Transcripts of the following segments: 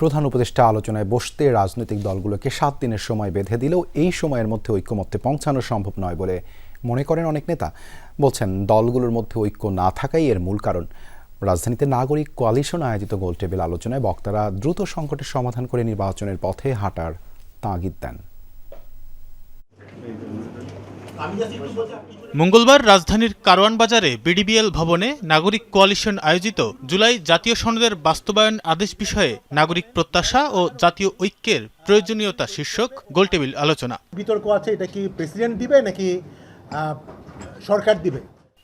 প্রধান উপদেষ্টা আলোচনায় বসতে রাজনৈতিক দলগুলোকে সাত দিনের সময় বেঁধে দিলেও এই সময়ের মধ্যে ঐক্যমত্যে পৌঁছানো সম্ভব নয় বলে মনে করেন অনেক নেতা। বলছেন, দলগুলোর মধ্যে ঐক্য না থাকাই এর মূল কারণ। রাজধানীতে নাগরিক কোয়ালিশন আয়োজিত গোলটেবিল আলোচনায় বক্তারা দ্রুত সংকটের সমাধান করে নির্বাচনের পথে হাঁটার তাগিদ দেন। মঙ্গলবার রাজধানীর কারওয়ান বাজারে বিডিবিএল ভবনে নাগরিক কোয়ালিশন আয়োজিত জুলাই জাতীয় সনদের বাস্তবায়ন আদেশ বিষয়ে নাগরিক প্রত্যাশা ও জাতীয় ঐক্যের প্রয়োজনীয়তা শীর্ষক গোলটেবিল আলোচনা। বিতর্ক আছে এটা কি প্রেসিডেন্ট দিবে নাকি সরকার দিবে?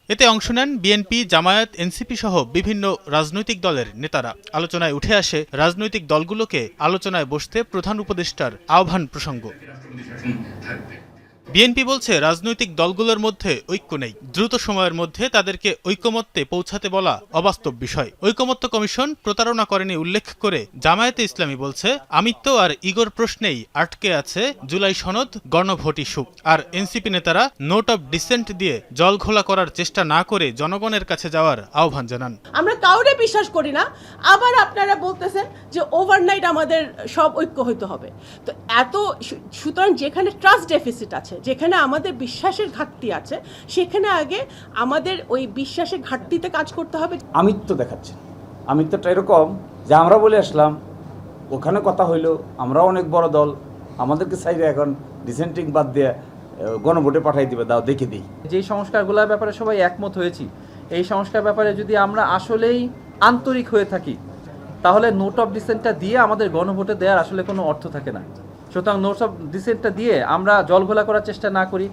এতে অংশ নেন বিএনপি জামায়াত এনসিপি সহ বিভিন্ন রাজনৈতিক দলের নেতারা। আলোচনায় উঠে আসে রাজনৈতিক দলগুলোকে আলোচনায় বসতে প্রধান উপদেষ্টার আহ্বান প্রসঙ্গ। বিএনপি বলছে রাজনৈতিক দলগুলোর মধ্যে ঐক্য নেই। দ্রুত সময়ের মধ্যে তাদেরকে ঐকমত্যে পৌঁছাতে বলা অবাস্তব বিষয়। ঐকমত্য কমিশন প্রতারণা করেনি উল্লেখ করে জামায়াতে ইসলামী বলছে, আমিত্ব আর ইগোর প্রশ্নেই আটকে আছে জুলাই সনদ গণভোট ইস্যু। আর এনসিপি নেতারা নোট অব ডিসেন্ট দিয়ে জল ঘোলা করার চেষ্টা না করে জনগণের কাছে যাওয়ার আহ্বান জানান। আমরা কাউরে বিশ্বাস করি না। আবার আপনারা বলতেছেন যে ওভারনাইট আমাদের সব ঐক্য হইতে হবে। তো এত সুতরাং যেখানে ট্রাস্ট ডেফিসিট আছে যেখানে আমাদের বিশ্বাসের ঘাটতি আছে সেখানে আগে আমাদের ওই বিশ্বাসের ঘাটতিতে কাজ করতে হবে। আমিত্ব দেখাচ্ছেন আমিত্বটা এরকম যে আমরা বলে আসলাম ওখানে কথা হইল আমরাও অনেক বড় দল আমাদেরকে সাইডে এখন ডিসেন্টিং বাদ দিয়ে গণভোটে পাঠাই দিবে দাও দেখে দিই। যেই সংস্কারগুলোর ব্যাপারে সবাই একমত হয়েছি এই সংস্কার ব্যাপারে যদি আমরা আসলেই আন্তরিক হয়ে থাকি তাহলে নোট অফ ডিসেন্টটা দিয়ে আমাদের গণভোটে দেওয়ার আসলে কোনো অর্থ থাকে না। সুতরাং অফ ডিসেন্টটা দিয়ে আমরা জলঘোলা করার চেষ্টা না করি।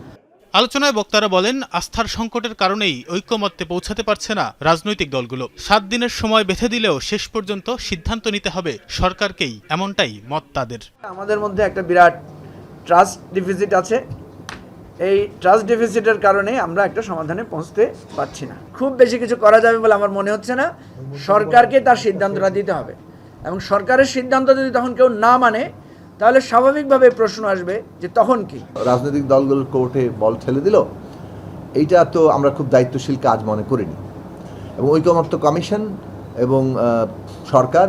আলোচনায় বক্তারা বলেন আস্থার সংকটের কারণেই ঐক্যমত্যে পৌঁছাতে পারছে না রাজনৈতিক দলগুলো। সাত দিনের সময় বেঁধে দিলেও শেষ পর্যন্ত সিদ্ধান্ত নিতে হবে সরকারকেই এমনটাই মত তাদের। আমাদের মধ্যে একটা বিরাট ট্রাস্ট ডিফিসিট আছে। এই ট্রাস্ট ডিফিসিটের কারণে আমরা একটা সমাধানে পৌঁছতে পারছি না। খুব বেশি কিছু করা যাবে বলে আমার মনে হচ্ছে না। সরকারকে তার সিদ্ধান্তটা দিতে হবে। এবং সরকারের সিদ্ধান্ত যদি তখন কেউ না মানে তাহলে স্বাভাবিকভাবে প্রশ্ন আসবে যে তখন কি? রাজনৈতিক দলগুলোর কোর্টে বল ঠেলে দিল। এইটা তো আমরা খুব দায়িত্বশীল কাজ মনে করিনি। এবং ঐকমত্য কমিশন এবং সরকার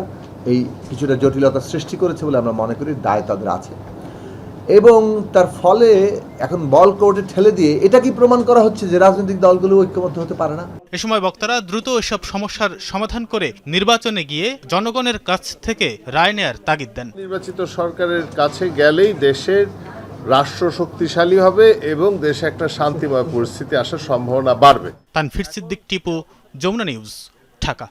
এই কিছুটা জটিলতা সৃষ্টি করেছে বলে আমরা মনে করি, দায় তাদের আছে। এবং তার ফলে এখন বল কোর্টে ঠেলে দিয়ে এটা কি প্রমাণ করা হচ্ছে যে রাজনৈতিক দলগুলো ঐক্যবদ্ধ হতে পারে না? এ সময় বক্তারা দ্রুত এসব সমস্যার সমাধান করে নির্বাচনে গিয়ে জনগণের কাছ থেকে রায় নেয়ার তাগিদ দেন। নির্বাচিত সরকারের কাছে গেলেই দেশের রাষ্ট্র শক্তিশালী হবে এবং দেশে একটা শান্তিময় পরিস্থিতি আসার সম্ভাবনা বাড়বে। তানফির সিদ্দিক টিপু যমুনা নিউজ ঢাকা।